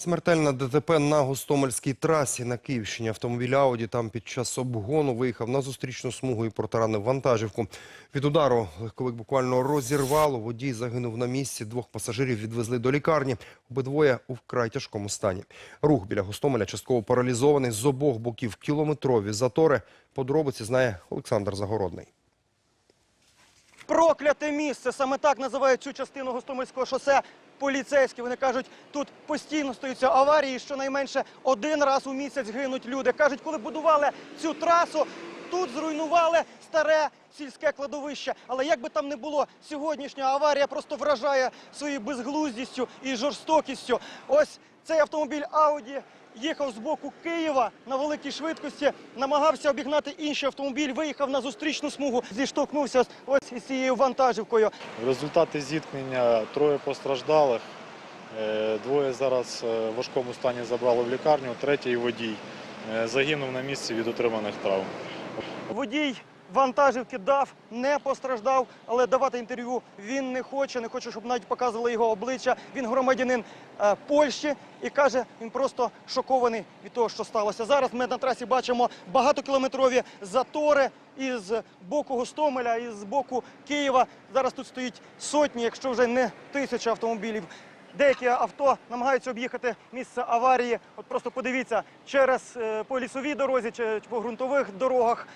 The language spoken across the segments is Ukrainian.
Смертельна ДТП на Гостомельській трасі на Київщині. Автомобіль Ауді там під час обгону виїхав на зустрічну смугу і протаранив вантажівку. Від удару легковик буквально розірвало. Водій загинув на місці. Двох пасажирів відвезли до лікарні. Обидвоє у вкрай тяжкому стані. Рух біля Гостомеля частково паралізований. З обох боків кілометрові затори. Подробиці знає Олександр Загородний. Прокляте місце. Саме так називають цю частину Гостомельського шосе поліцейські. Вони кажуть, тут постійно стаються аварії, щонайменше один раз у місяць гинуть люди. Кажуть, коли будували цю трасу, тут зруйнували старе сільське кладовище. Але як би там не було, сьогоднішня аварія просто вражає своєю безглуздістю і жорстокістю. Ось цей автомобіль Ауді їхав з боку Києва на великій швидкості, намагався обігнати інший автомобіль, виїхав на зустрічну смугу, зіштовхнувся ось із цією вантажівкою. В результаті зіткнення троє постраждалих. Е, Двоє зараз е, в важкому стані забрали в лікарню, третій водій е, загинув на місці від отриманих травм. Водій вантажівки дав, не постраждав, але давати інтерв'ю він не хоче. Не хоче, щоб навіть показували його обличчя. Він громадянин е, Польщі і каже, він просто шокований від того, що сталося. Зараз ми на трасі бачимо багатокілометрові затори із боку Гостомеля, і з боку Києва. Зараз тут стоїть сотні, якщо вже не тисячі автомобілів. Деякі авто намагаються об'їхати місце аварії. От просто подивіться через е, по лісовій дорозі чи по ґрунтових дорогах.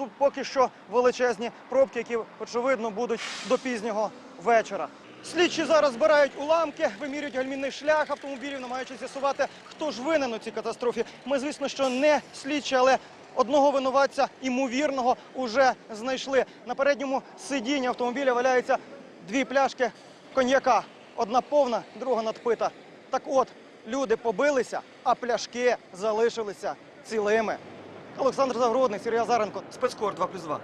Тут поки що величезні пробки, які очевидно будуть до пізнього вечора. Слідчі зараз збирають уламки, вимірюють гальмінний шлях автомобілів, намагаючись з'ясувати, хто ж винен у цій катастрофі. Ми, звісно, що не слідчі, але одного винуватця імовірного уже знайшли. На передньому сидінні автомобіля валяються дві пляшки коньяка. Одна повна, друга надпита. Так от, люди побилися, а пляшки залишилися цілими. Олександр Загородний, Сергій Азаренко, спецкор 2+,2.